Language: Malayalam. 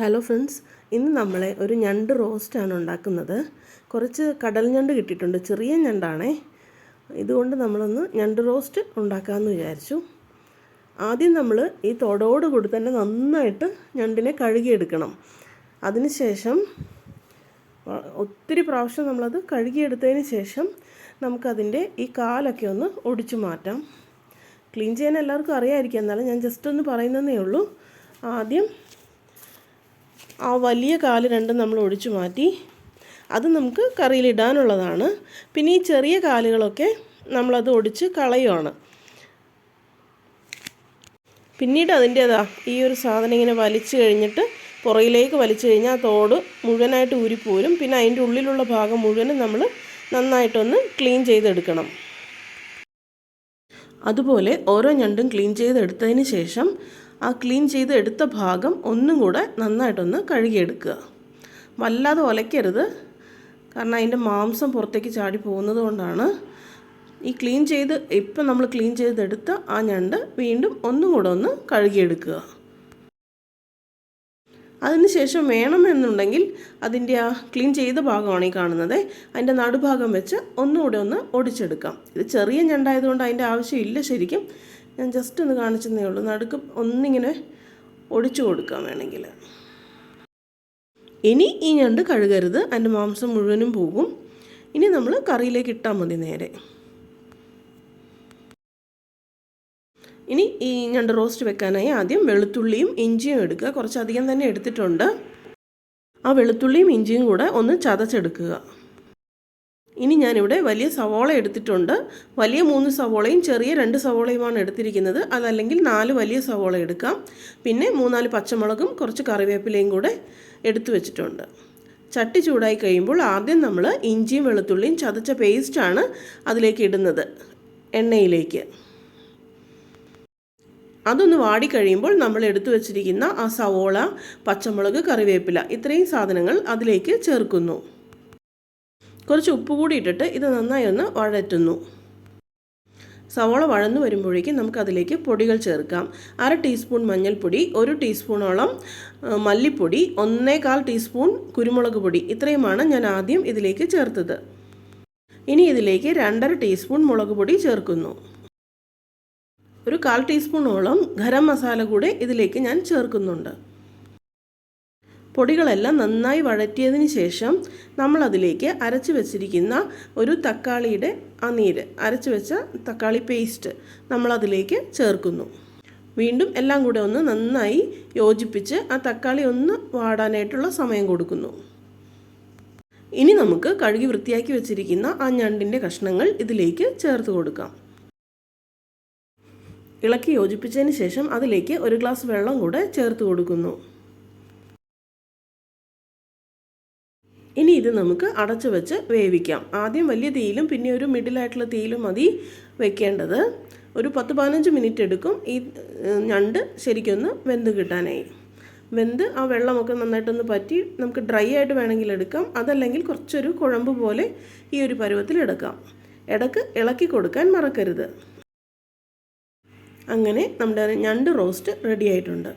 ഹലോ ഫ്രണ്ട്സ് ഇന്ന് നമ്മളെ ഒരു ഞണ്ട് റോസ്റ്റാണ് ഉണ്ടാക്കുന്നത്. കുറച്ച് കടൽ ഞണ്ട് കിട്ടിയിട്ടുണ്ട്. ചെറിയ ഞണ്ടാണേ. ഇതുകൊണ്ട് നമ്മളൊന്ന് ഞണ്ട് റോസ്റ്റ് ഉണ്ടാക്കാമെന്ന് വിചാരിച്ചു. ആദ്യം നമ്മൾ ഈ തൊടോട് കൂടി തന്നെ നന്നായിട്ട് ഞണ്ടിനെ കഴുകിയെടുക്കണം. അതിനുശേഷം ഒത്തിരി പ്രാവശ്യം നമ്മളത് കഴുകിയെടുത്തതിന് ശേഷം നമുക്കതിന്റെ ഈ കാലൊക്കെ ഒന്ന് ഒടിച്ചു മാറ്റാം. ക്ലീൻ ചെയ്യാൻ എല്ലാവർക്കും അറിയാമായിരിക്കും എന്നാലും ഞാൻ ജസ്റ്റ് ഒന്ന് പറയുന്നതേ ഉള്ളൂ. ആദ്യം ആ വലിയ കാൽ രണ്ടും നമ്മൾ ഒഴിച്ചു മാറ്റി അത് നമുക്ക് കറിയിലിടാനുള്ളതാണ്. പിന്നെ ഈ ചെറിയ കാലുകളൊക്കെ നമ്മളത് ഒടിച്ച് കളയുവാണ്. പിന്നീട് അതിന്റേതാ ഈ ഒരു സാധനം ഇങ്ങനെ വലിച്ചു കഴിഞ്ഞിട്ട് പുറയിലേക്ക് വലിച്ചു കഴിഞ്ഞാൽ ആ തോട് മുഴുവനായിട്ട് ഊരിപ്പോരും. പിന്നെ അതിന്റെ ഉള്ളിലുള്ള ഭാഗം മുഴുവനും നമ്മൾ നന്നായിട്ടൊന്ന് ക്ലീൻ ചെയ്തെടുക്കണം. അതുപോലെ ഓരോ ഞണ്ടും ക്ലീൻ ചെയ്തെടുത്തതിന് ശേഷം ആ ക്ലീൻ ചെയ്ത് എടുത്ത ഭാഗം ഒന്നും കൂടെ നന്നായിട്ടൊന്ന് കഴുകിയെടുക്കുക. വല്ലാതെ ഒലയ്ക്കരുത്. കാരണം അതിന്റെ മാംസം പുറത്തേക്ക് ചാടി പോകുന്നത് കൊണ്ടാണ്. ഈ ക്ലീൻ ചെയ്ത് ഇപ്പം നമ്മൾ ക്ലീൻ ചെയ്തെടുത്ത ആ ഞണ്ട് വീണ്ടും ഒന്നും കൂടെ ഒന്ന് കഴുകിയെടുക്കുക. അതിനുശേഷം വേണമെന്നുണ്ടെങ്കിൽ അതിന്റെ ആ ക്ലീൻ ചെയ്ത ഭാഗമാണ് ഈ കാണുന്നത്. അതിന്റെ നടുഭാഗം വെച്ച് ഒന്നുകൂടെ ഒന്ന് ഒടിച്ചെടുക്കാം. ഇത് ചെറിയ ഞണ്ടായതുകൊണ്ട് അതിന്റെ ആവശ്യമില്ല ശരിക്കും. ഞാൻ ജസ്റ്റ് ഒന്ന് കാണിച്ചതേ ഉള്ളൂ. നടുക്ക് ഒന്നിങ്ങനെ ഒടിച്ചു കൊടുക്കാം വേണമെങ്കിൽ. ഇനി ഈ ഞണ്ട് കഴുകരുത്. അതിന്റെ മാംസം മുഴുവനും പോകും. ഇനി നമ്മൾ കറിയിലേക്ക് ഇട്ടാൽ മതി നേരെ. ഇനി ഈ ഞണ്ട് റോസ്റ്റ് വെക്കാനായി ആദ്യം വെളുത്തുള്ളിയും ഇഞ്ചിയും എടുക്കുക. കുറച്ചധികം തന്നെ എടുത്തിട്ടുണ്ട്. ആ വെളുത്തുള്ളിയും ഇഞ്ചിയും കൂടെ ഒന്ന് ചതച്ചെടുക്കുക. ഇനി ഞാനിവിടെ വലിയ സവോള എടുത്തിട്ടുണ്ട്. വലിയ മൂന്ന് സവോളയും ചെറിയ രണ്ട് സവോളയുമാണ് എടുത്തിരിക്കുന്നത്. അതല്ലെങ്കിൽ നാല് വലിയ സവോള എടുക്കാം. പിന്നെ മൂന്നാൽ പച്ചമുളകും കുറച്ച് കറിവേപ്പിലയും കൂടെ എടുത്തു വെച്ചിട്ടുണ്ട്. ചട്ടി ചൂടായി കഴിയുമ്പോൾ ആദ്യം നമ്മൾ ഇഞ്ചിയും വെളുത്തുള്ളിയും ചതച്ച പേസ്റ്റാണ് അതിലേക്ക് ഇടുന്നത് എണ്ണയിലേക്ക്. അതൊന്ന് വാടിക്കഴിയുമ്പോൾ നമ്മൾ എടുത്തു വച്ചിരിക്കുന്ന ആ സവോള പച്ചമുളക് കറിവേപ്പില ഇത്രയും സാധനങ്ങൾ അതിലേക്ക് ചേർക്കുന്നു. കുറച്ച് ഉപ്പ് കൂടി ഇട്ടിട്ട് ഇത് നന്നായി ഒന്ന് വഴറ്റുന്നു. സവോള വഴന്നു വരുമ്പോഴേക്കും നമുക്കതിലേക്ക് പൊടികൾ ചേർക്കാം. അര ടീസ്പൂൺ മഞ്ഞൾപ്പൊടി ഒരു ടീസ്പൂണോളം മല്ലിപ്പൊടി ഒന്നേകാൽ ടീസ്പൂൺ കുരുമുളക് പൊടി. ഇത്രയുമാണ് ഞാൻ ആദ്യം ഇതിലേക്ക് ചേർത്തത്. ഇനി ഇതിലേക്ക് രണ്ടര ടീസ്പൂൺ മുളക് പൊടി ചേർക്കുന്നു. ഒരു കാൽ ടീസ്പൂണോളം ഗരം മസാല കൂടെ ഇതിലേക്ക് ഞാൻ ചേർക്കുന്നുണ്ട്. പൊടികളെല്ലാം നന്നായി വഴറ്റിയതിന് ശേഷം നമ്മളതിലേക്ക് അരച്ച് വെച്ചിരിക്കുന്ന ഒരു തക്കാളിയുടെ ആ നീര് അരച്ച് വെച്ച തക്കാളി പേസ്റ്റ് നമ്മളതിലേക്ക് ചേർക്കുന്നു. വീണ്ടും എല്ലാം കൂടെ ഒന്ന് നന്നായി യോജിപ്പിച്ച് ആ തക്കാളി ഒന്ന് വാടാനായിട്ടുള്ള സമയം കൊടുക്കുന്നു. ഇനി നമുക്ക് കഴുകി വൃത്തിയാക്കി വെച്ചിരിക്കുന്ന ആ ഞണ്ടിന്റെ കഷ്ണങ്ങൾ ഇതിലേക്ക് ചേർത്ത് കൊടുക്കാം. ഇളക്കി യോജിപ്പിച്ചതിന് ശേഷം അതിലേക്ക് ഒരു ഗ്ലാസ് വെള്ളം കൂടെ ചേർത്ത് കൊടുക്കുന്നു. ഇനി ഇത് നമുക്ക് അടച്ചു വെച്ച് വേവിക്കാം. ആദ്യം വലിയ തീയിലും പിന്നെ ഒരു മിഡിലായിട്ടുള്ള തീയിലും മതി വെക്കേണ്ടത്. ഒരു പത്ത് പതിനഞ്ച് മിനിറ്റ് എടുക്കും. ഈ ഞണ്ട് ശരിക്കൊന്ന് വെന്ത് കിട്ടാനായി. വെന്ത് ആ വെള്ളമൊക്കെ നന്നായിട്ടൊന്ന് പറ്റി നമുക്ക് ഡ്രൈ ആയിട്ട് വേണമെങ്കിൽ എടുക്കാം. അതല്ലെങ്കിൽ കുറച്ചൊരു കുഴമ്പ് പോലെ ഈ ഒരു പരുവത്തിൽ എടുക്കാം. ഇടയ്ക്ക് ഇളക്കി കൊടുക്കാൻ മറക്കരുത്. അങ്ങനെ നമ്മുടെ ഞണ്ട് റോസ്റ്റ് റെഡി ആയിട്ടുണ്ട്.